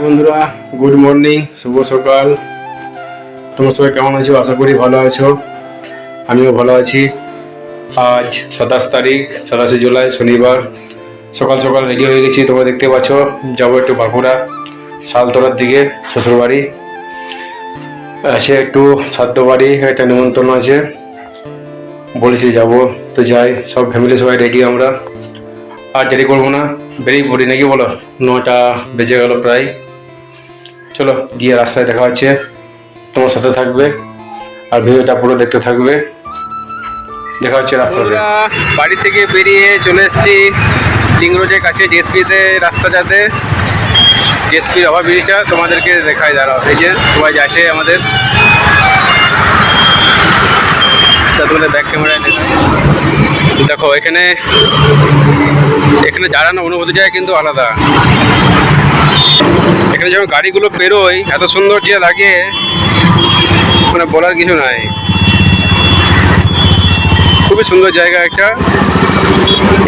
বন্ধুরা good morning শুভ সকাল। তোমরা সবাই কেমন আছো? আশা করি ভালো আছো। আমিও ভালো আছি। আজ সাতাশ তারিখ, সাতাশে জুলাই, শনিবার। সকাল সকাল রেডি হয়ে গেছি, তোমরা দেখতে পাচ্ছ। যাব একটু বাঁকুড়া, শালতলার দিকে, শ্বশুরবাড়ি। আছে একটু সাধ্য বাড়ি, একটা নিমন্ত্রণ আছে। বলেছি যাব, তো যাই, সব ফ্যামিলি সবাই রেডি আমরা। আর দেরি করব না। বেরিয়ে পড়ি নাকি বলো? নটা বেজে গেল প্রায়। চলো গিয়ে রাস্তায় দেখা হচ্ছে। তোমার সাথে থাকবে আর ভিডিওটা পুরো দেখতে থাকবে। দেখা হচ্ছে রাস্তাতে। বাড়ি থেকে বেরিয়ে চলে এসেছি লিং রোডের কাছে ডিএসপিতে রাস্তা যাতে। ডিএসপির ওভার ব্রিজটা তোমাদেরকে দেখায় দাঁড়াও। এই যে সবাই যাচ্ছে আমাদের। তোমাদের ব্যাক ক্যামেরায় দেখো, এখানে এখানে দাঁড়ানো অনুভূতিটা কিন্তু আলাদা। এখানে যখন গাড়িগুলো পেরোয় এত সুন্দর যে লাগে মানে বলার কিছু নাই। খুবই সুন্দর জায়গা একটা।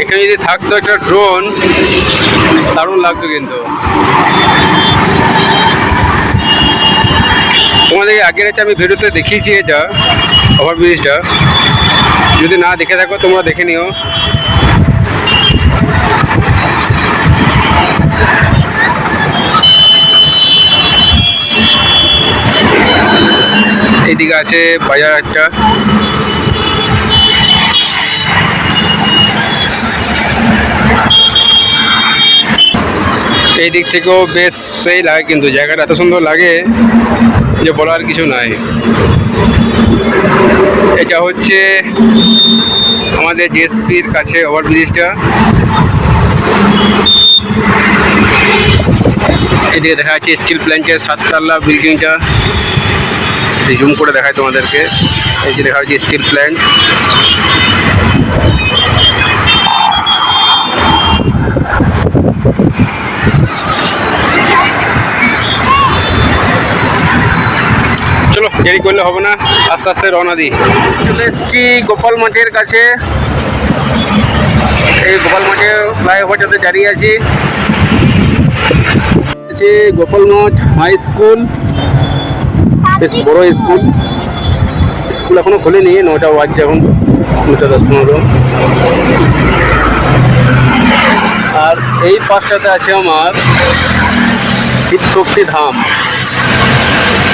এখানে যদি থাকতো একটা ড্রোন দারুণ লাগতো কিন্তু। তোমাদের আগের একটা আমি ভিডিওতে দেখিয়েছি এটা ওভারব্রিজটা যদি না দেখে থাকো, তোমরা দেখে নিও। এইদিকে আছে বাজার একটা। এই দিক থেকেও বেশ সেই লাগে, কিন্তু জায়গাটা এত সুন্দর লাগে যে বলার কিছু নাই। এটা হচ্ছে আমাদের ডিএসপির কাছে ওভারব্রিজটা এদিকে দেখা যাচ্ছে স্টিল প্ল্যান্টের সাততলা বিল্ডিংটা। জুম করে দেখায় তোমাদেরকে। এই যে দেখা যাচ্ছে স্টিল প্ল্যান্ট চলো, দেরি করলে হবে না। আস্তে আস্তে রওনা দিই। চলে এসেছি গোপাল মাঠের কাছে। এই গোপাল মাঠে ফ্লাইওভারটাতে দাঁড়িয়ে আছি। আছে গোপাল মাঠ হাই স্কুল বেশ বড় স্কুল। স্কুল এখনও খোলেনি নটা বাজছে এখন নটা দশ পনেরো। আর এই পাশটাতে আছে আমার শিব শক্তি ধাম।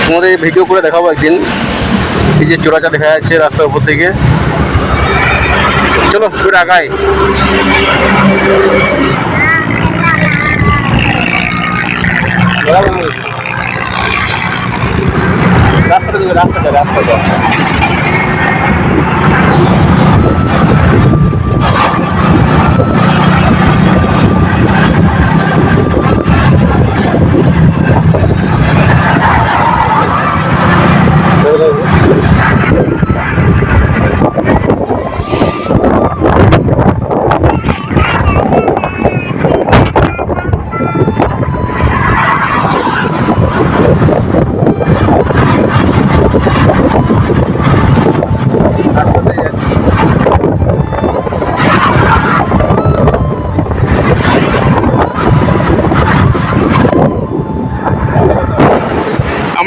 তোমাদের ভিডিও করে দেখাবো একদিন। এই যে চোরাটা দেখা যাচ্ছে রাস্তার উপর থেকে। চলো একটু আগাই। রাস্তাটা রাস্তাটা রাস্তাটা।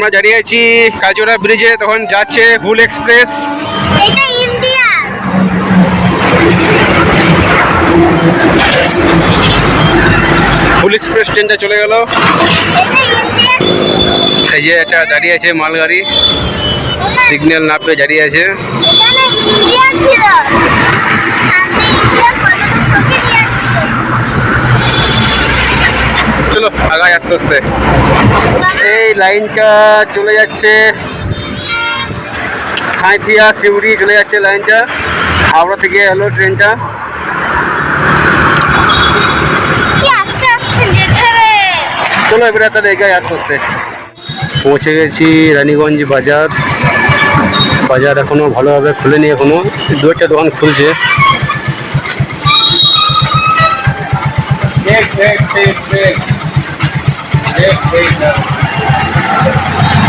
আমরা দাঁড়িয়ে আছি কাজোড়া ব্রিজে তখন যাচ্ছে হুল এক্সপ্রেস। এটা ইন্ডিয়া। হুল এক্সপ্রেস ট্রেনটা চলে গেল। এই যে এটা দাঁড়িয়ে আছে মালগাড়ি। সিগন্যাল না পেয়ে দাঁড়িয়ে আছে। চলো আগায় আস্তে আস্তে। এই লাইনটা চলে যাচ্ছে। সাঁইথিয়া সিউড়ি চলে যাচ্ছে লাইনটা। হাওড়া থেকে এলো ট্রেনটা। চলো এবারে তাহলে এগাই আস্তে আস্তে। পৌঁছে গেছি রানীগঞ্জ বাজার। বাজার এখনও ভালোভাবে খুলেনি এখনও। দু একটা দোকান খুলছে।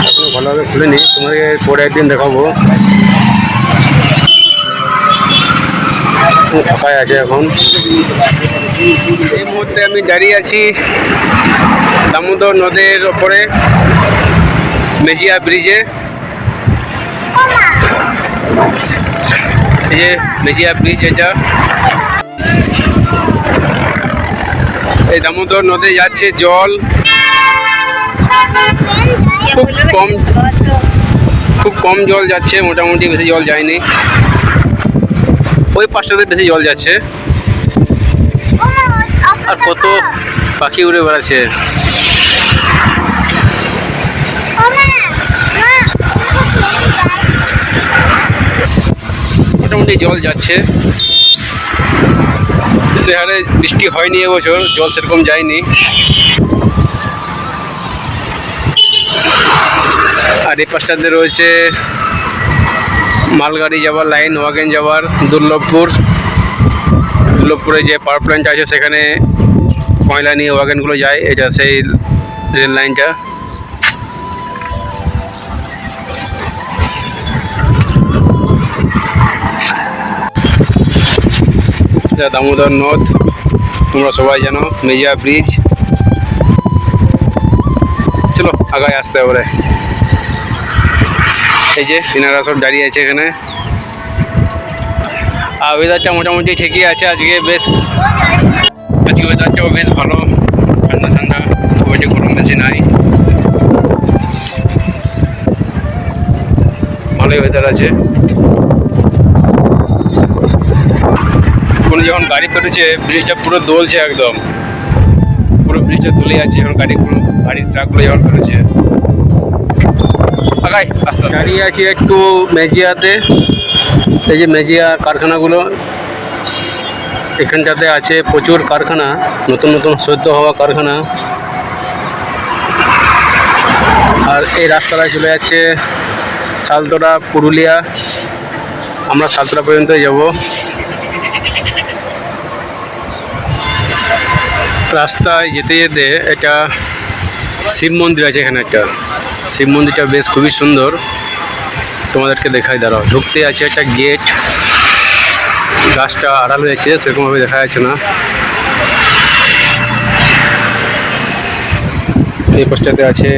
এখনও ভালোভাবে খুলেনি তোমাকে পরে একদিন দেখাবো। ফাঁকাই আছে এখন। এই মুহূর্তে আমি দাঁড়িয়ে আছি দামোদর নদের ওপরে, মেজিয়া ব্রিজে। এই যে মেজিয়া ব্রিজ এটা। এই দামোদর নদে যাচ্ছে জল। খুব কম খুব কম জল যাচ্ছে, মোটামুটি বেশি জল যায়নি। ওই পাঁচটাতে বেশি জল যাচ্ছে। আর কত পাখি উড়ে বেড়াচ্ছে। মোটামুটি জল যাচ্ছে। সে হারে বৃষ্টি হয়নি এবছর, জল সেরকম যায়নি। আর এই পাশটাতে রয়েছে মালগাড়ি যাওয়ার লাইন, ওয়াগেন যাওয়ার, দুর্লভপুর। দুর্লভপুরে যে পাওয়ার প্ল্যান্ট আছে, সেখানে কয়লা নিয়ে ওয়াগেনগুলো যায়। এটা সেই রেল লাইনটা দামোদর নদ, তোমরা সবাই জানো মেজিয়া ব্রিজ। আগায় আসতে হবে। এই যে, সিনারা সব দাঁড়িয়ে আছে এখানে। আর ওয়েদারটা মোটামুটি ঠিকই আছে আজকে, বেশ। আজকে ওয়েদারটাও বেশ ভালো। ঠান্ডা ঠান্ডা। খুব একটা গরম বেশি নাই। ভালোই ওয়েদার আছে। কোনো যখন গাড়ি পেটেছে ব্রিজটা পুরো দোলছে একদম। পুরো ব্রিজটা দুলে আছে যখন গাড়ি গাড়ির ট্রাকগুলো যখন আস্তে। দাঁড়িয়ে আছি একটু মেজিয়াতে এই যে মেজিয়া কারখানাগুলো, এখানটাতে আছে প্রচুর কারখানা, নতুন নতুন সদ্য হওয়া কারখানা। আর এই রাস্তাটায় চলে যাচ্ছে সালতোড়া, পুরুলিয়া। আমরা সালতোড়া পর্যন্ত যাব। রাস্তায় যেতে যেতে এটা শিব মন্দির আছে এখানে একটা। শিব মন্দিরটা বেশ খুবই সুন্দর। তোমাদেরকে দেখাই, দাঁড়াও। ঢুকতে আছে একটা গেট। গাছটা আড়াল হয়েছে সেরকমভাবে দেখা যাচ্ছে না। এই পাশটাতে আছে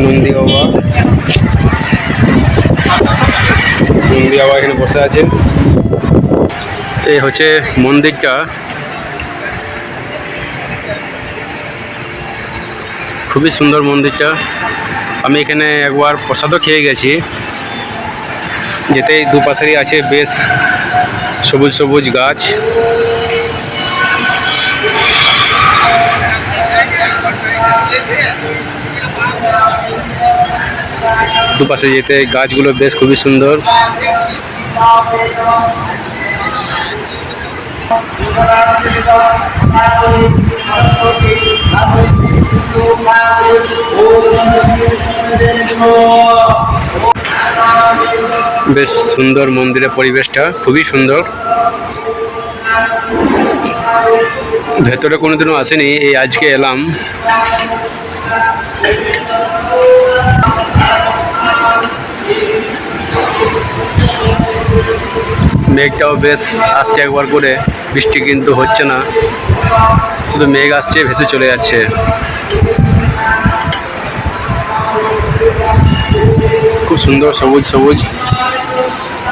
নন্দী বাবা। নন্দী বাবা এখানে বসে আছে। এই হচ্ছে মন্দিরটা। খুবই সুন্দর মন্দিরটা। আমি এখানে একবার প্রসাদও খেয়ে গেছি। যেতে দুপাশেরই আছে বেশ সবুজ সবুজ গাছ। দুপাশে যেতে গাছগুলো বেশ খুবই সুন্দর। বেশ সুন্দর মন্দিরের পরিবেশটা, খুবই সুন্দর। ভেতরে কোনোদিনও আসেনি, এই আজকে এলাম। মেঘটাও বেশ আসছে একবার করে, বৃষ্টি কিন্তু হচ্ছে না। শুধু মেঘ আসছে, ভেসে চলে যাচ্ছে। খুব সুন্দর সবুজ সবুজ।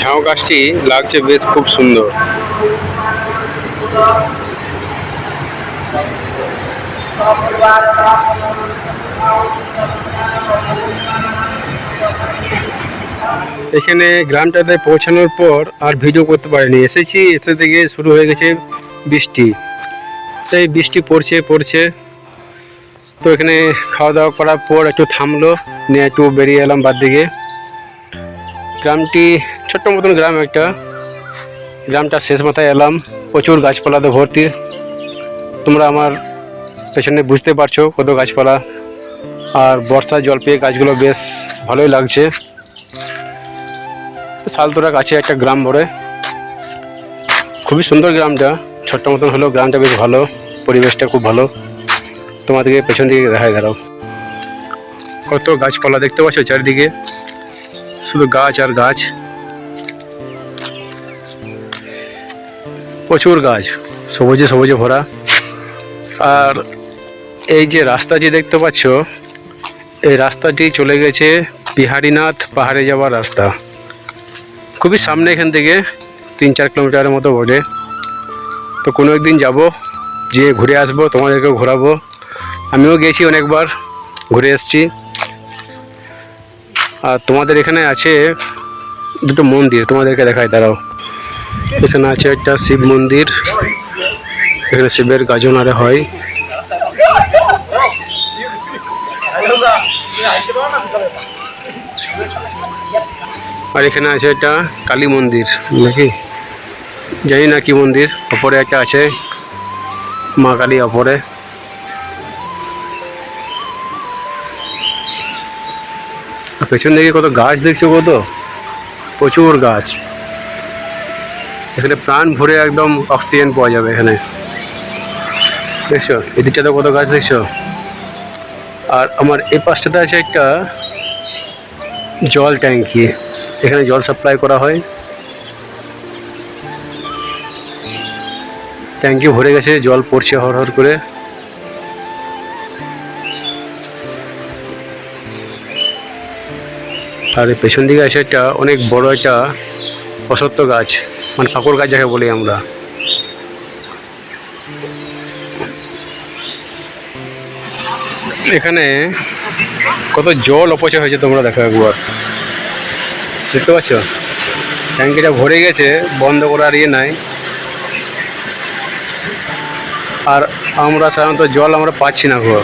ঝাউ গাছটি লাগছে বেশ খুব সুন্দর। এখানে গ্রামটাতে পৌঁছানোর পর আর ভিডিও করতে পারিনি। এসেছি, এসে থেকে শুরু হয়ে গেছে বৃষ্টি। তাই বৃষ্টি পড়ছে পড়ছে। তো এখানে খাওয়া দাওয়া করার পর একটু থামলো, নিয়ে একটু বেরিয়ে এলাম বাদ দিকে। গ্রামটি ছোট্ট মতন গ্রাম একটা। গ্রামটা শেষ মাথায় এলাম, প্রচুর গাছপালাতে ভর্তি। তোমরা আমার পেছনে বুঝতে পারছ কত গাছপালা। আর বর্ষার জল পেয়ে গাছগুলো বেশ ভালোই লাগছে। শালতোরা কাছে একটা গ্রাম পড়ে খুবই সুন্দর গ্রামটা, ছোট্ট মতন হলেও গ্রামটা বেশ ভালো, পরিবেশটা খুব ভালো। তোমাদেরকে পেছন দিকে দেখায়, দাঁড়াও। কত গাছপালা দেখতে পাচ্ছ চারিদিকে? শুধু গাছ আর গাছ। প্রচুর গাছ, সবুজে সবুজে ভরা। আর এই যে রাস্তাটি দেখতে পাচ্ছ, এই রাস্তাটি চলে গেছে বিহারীনাথ পাহাড়ে যাওয়ার রাস্তা। খুবই সামনে এখান থেকে, তিন চার কিলোমিটারের মতো বটে। তো কোনো একদিন যাব গিয়ে ঘুরে আসব, তোমাদেরকেও ঘোরাবো। আমিও গেছি অনেকবার, ঘুরে এসেছি। আর তোমাদের এখানে আছে দুটো মন্দির, তোমাদেরকে দেখায় দাঁড়াও। এখানে আছে একটা শিব মন্দির, এখানে শিবের গাজন আরে হয়। আর এখানে আছে একটা কালী মন্দির, নাকি? জানি না কি মন্দির, ওপরে একটা আছে, মা কালী ওপরে। আর পেছন দিকে কত গাছ দেখছ কত? প্রচুর গাছ। এখানে প্রাণ ভরে একদম অক্সিজেন পাওয়া যাবে এখানে। দেখছ? এদিকটাতে কত গাছ দেখছ? আর আমার এই পাশটাতে আছে একটা জল ট্যাঙ্কি। এখানে জল সাপ্লাই করা হয়। ট্যাঙ্কি ভরে গেছে, জল পড়ছে হর হর করে। আর পেছন দিকে আছে একটা অনেক বড় একটা অসত্য গাছ মানে কাকর গাছ যাকে বলি আমরা। এখানে কত জল অপচয় হয়েছে তোমরা দেখো একবার। দেখতে পাচ্ছ? ট্যাঙ্কিটা ভরে গেছে, বন্ধ করার ইয়ে নাই। আর আমরা সাধারণত জল আমরা পাচ্ছি না গো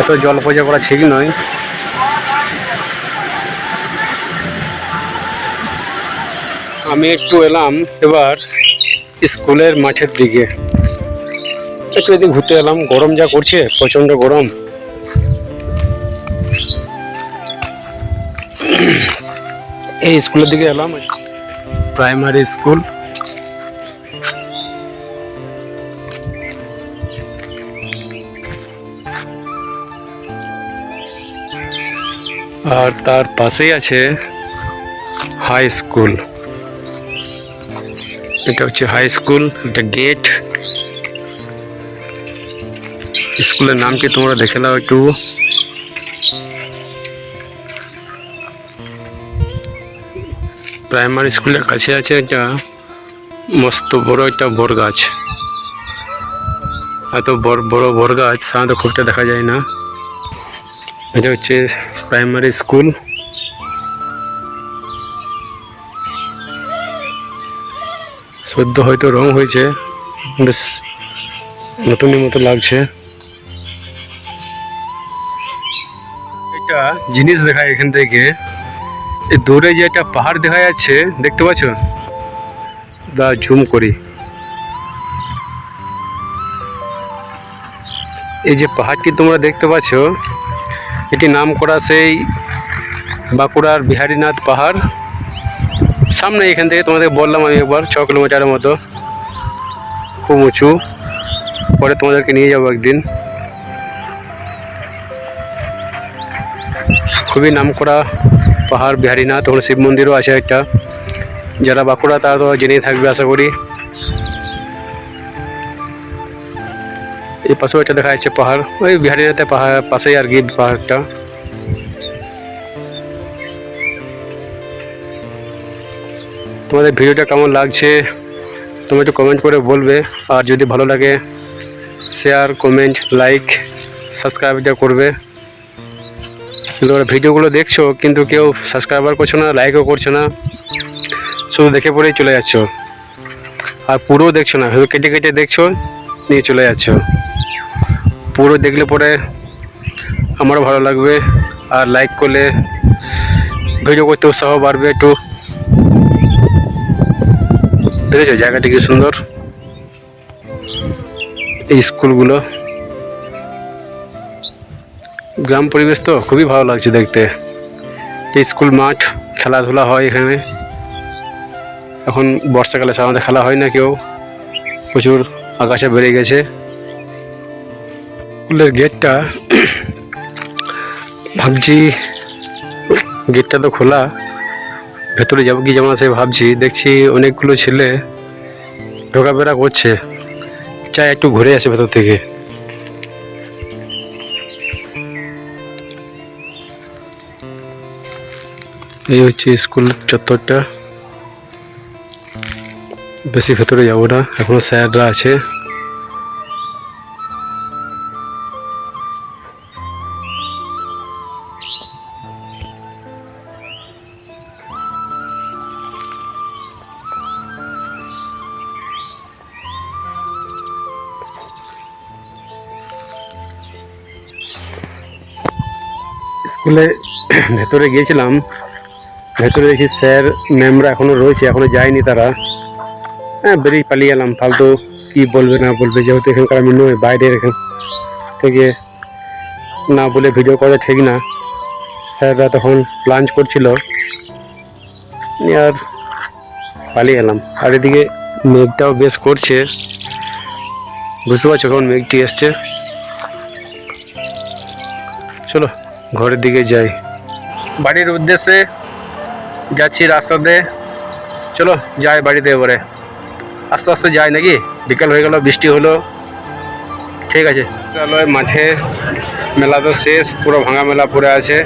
এত জল অপচয় করা ঠিক নয়। আমি একটু এলাম এবার স্কুলের মাঠের দিকে। একটু এদিকে ঘুরতে এলাম, গরম যা করছে, প্রচণ্ড গরম। এই স্কুলের দিকে এলাম প্রাইমারি স্কুল আর তার পাশেই আছে হাই স্কুল এটা হচ্ছে হাই স্কুল এটা গেট স্কুলের নাম কি তোমরা দেখে নাও একটু। প্রাইমারি স্কুলের কাছে আছে একটা মস্ত বড় একটা বড় গাছ। এত বড় বড় বড় গাছ, সাধারণত খুবটা দেখা যায় না। এটা হচ্ছে প্রাইমারি স্কুল সদ্য হয়তো রং হয়েছে, বেশ নতুনের মতো লাগছে। একটা জিনিস দেখায় এখান থেকে। দূরে যে একটা পাহাড় দেখা যাচ্ছে, দেখতে পাচ্ছ? দা জুম করি। এই যে পাহাড়টি তোমরা দেখতে পাচ্ছ এটি নাম করা সেই বাঁকুড়ার বিহারীনাথ পাহাড়। সামনে এখান থেকে তোমাদের বললাম আমি একবার, ছ কিলোমিটারের মতো। খুব উঁচু। পরে তোমাদেরকে নিয়ে যাব একদিন। খুবই নাম করা পাহাড় বিহারীনাথ ওখানে শিব মন্দিরও আছে একটা। যারা বাঁকুড়া, তারা তো জেনেই থাকবে, আশা করি। এই পাশেও একটা দেখা যাচ্ছে পাহাড়। ওই বিহারীনাথের পাহাড়, পাশেই আর কি পাহাড়টা। তোমাদের ভিডিওটা কেমন লাগছে, তুমি একটু কমেন্ট করে বলবে। আর যদি ভালো লাগে শেয়ার কমেন্ট লাইক সাবস্ক্রাইবটা করবে। কিন্তু ওরা ভিডিওগুলো দেখছ, কিন্তু কেউ সাবস্ক্রাইবার করছ না লাইকও করছ না, শুধু দেখে পড়েই চলে যাচ্ছ। আর পুরো দেখছ না, শুধু কেটে কেটে দেখছ, নিয়ে চলে যাচ্ছ। পুরো দেখলে পরে আমারও ভালো লাগবে, আর লাইক করলে ভিডিও করতে উৎসাহ বাড়বে একটু। দেখেছ, জায়গাটি কি সুন্দর? এই স্কুলগুলো। গ্রাম পরিবেশ তো খুবই ভালো লাগছে দেখতে। এই স্কুল মাঠ, খেলাধুলা হয় এখানে। এখন বর্ষাকালে সাধারণত খেলা হয় না কেউ। প্রচুর আকাশে বেড়ে গেছে। স্কুলের গেটটা, ভাবছি গেটটা তো খোলা। ভেতরে যাব কি যেমন আছে ভাবছি। দেখছি অনেকগুলো ছেলে ঢোকাফেরা করছে। চাই একটু ঘুরে আসে ভেতর থেকে। এই হচ্ছে স্কুল চত্বরটা। বেশি ভেতরে যাব না, এখনও স্যাররা আছে। স্কুলে ভেতরে গিয়েছিলাম। ভেতরে দেখি স্যার, ম্যামরা এখনও রয়েছে, এখনও যায়নি তারা। হ্যাঁ বেরিয়ে পালিয়ে এলাম। ফালতু কী বলবে, না বলবে, যেহেতু এখানকার আমি নই, বাইরের এখান থেকে না বলে ভিডিও করা ঠিক না। স্যাররা তখন লাঞ্চ করছিল। আর পালিয়ে এলাম। আর এদিকে মেঘটাও বেশ করছে। বুঝতে পারছ কেমন মেঘটি এসছে? চলো। ঘরের দিকে যাই। বাড়ির উদ্দেশ্যে যাচ্ছি রাস্তাতে। চলো যাই বাড়িতে এবারে। আস্তে আস্তে যাই নাকি? বিকাল হয়ে গেল, বৃষ্টি হলো। ঠিক আছে। চলো মাঠে, মেলা তো শেষ, পুরো ভাঙা মেলা পড়ে আছে।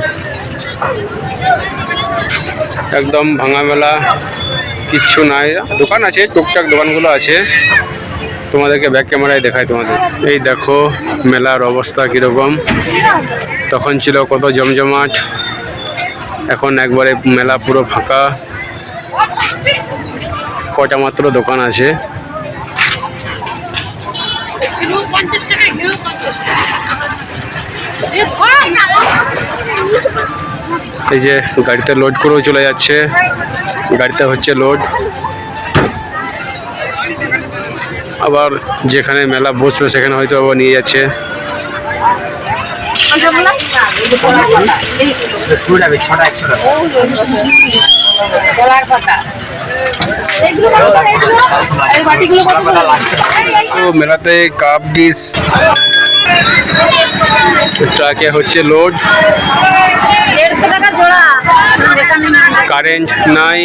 একদম ভাঙা মেলা, কিচ্ছু নাই। দোকান আছে, টুকটাক দোকানগুলো আছে। তোমাদেরকে ব্যাক ক্যামেরায় দেখাই তোমাদের। এই দেখো, মেলার অবস্থা কীরকম। তখন ছিল কত জমজমাট। এখন একবারে মেলা পুরো ফাঁকা। কটা মাত্র দোকান আছে? এই যে গাড়িতে লোড করেও চলে যাচ্ছে। গাড়িতে হচ্ছে লোড আবার যেখানে মেলা বসবে সেখানে হয়তো আবার নিয়ে যাচ্ছে। মেলাতে কাপ ডিস ট্রাকে হচ্ছে লোড কারেন্ট নাই,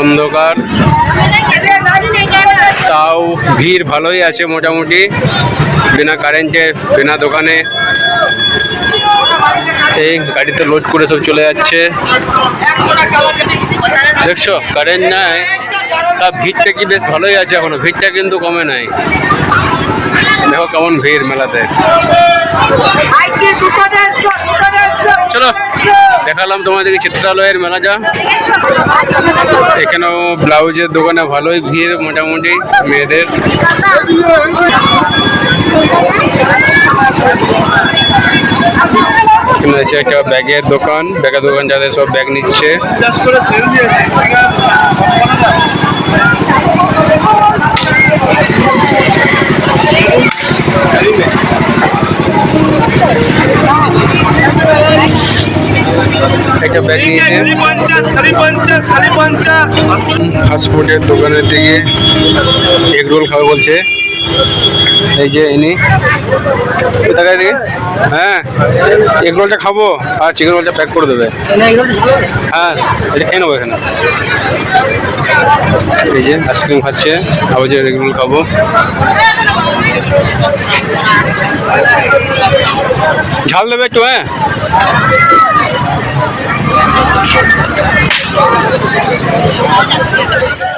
অন্ধকার। তাও ভিড় ভালোই আছে মোটামুটি, বিনা কারেন্টে বিনা দোকানে। এই গাড়িতে লোড করে সব চলে যাচ্ছে। দেখছ কারেন্ট নাই, তা ভিড়টা কি বেশ ভালোই আছে এখনও, ভিড়টা কিন্তু কমে নাই। দেখো কেমন ভিড় মেলাতে। দেখালাম তোমাদেরকে চিত্রালয়ের মেলাটা এখানেও ব্লাউজের দোকানে ভালোই ভিড় মোটামুটি মেয়েদের। একটা ব্যাগের দোকান ব্যাগের দোকান যাদের সব ব্যাগ নিচ্ছে। একটা ব্যাগ ফাস্টফুডের দোকানের দিকে এগ রোল খাবে বলছে। এই যে ইনি। হ্যাঁ। এগ রোলটা খাব? আর চিকেন রোলটা প্যাক করে দেবে। হ্যাঁ এটা খেয়ে নেব এখানে। এই যে আইসক্রিম খাচ্ছে। আবার যে এগ রোল খাব। ঝাল দেবে একটু হ্যাঁ? Thank you.